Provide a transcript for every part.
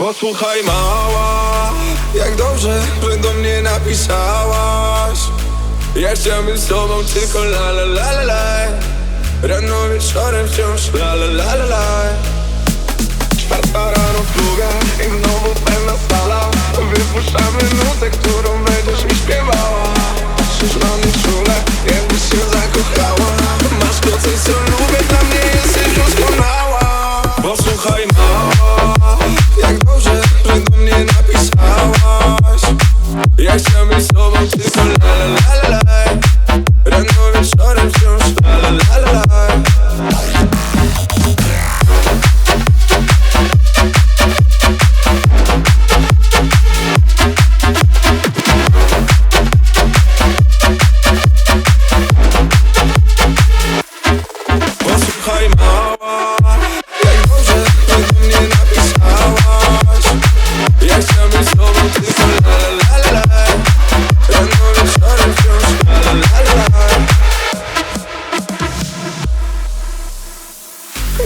Posłuchaj mała Jak dobrze, że do mnie napisałaś. Ja chciałbym z tobą tylko la la la la la. Rano wieczorem wciąż la la la la la. Czwarta rano i mnie napisałaś Ja chciałbym z tobą tylko la la la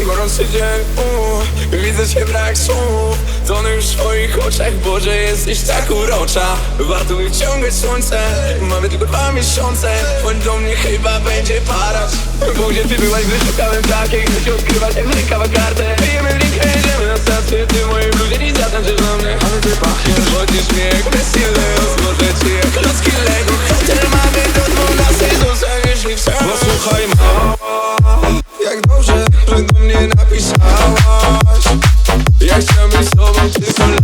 gorący dzień uh, Widzę cię brak słów. Tonę już w twoich oczach Boże jesteś tak urocza. Warto wyciągać słońce Mamy tylko dwa miesiące. Bądź do mnie chyba będzie parać Bo gdzie ty byłaś, gdy szukałem takiej Gdy cię odkrywać jak rękawa kartę. Pijemy linkę, jedziemy na stację Ty moje bluzie nie zatańczysz na mnie. Ale ty pach. pisadas y échame sobre ti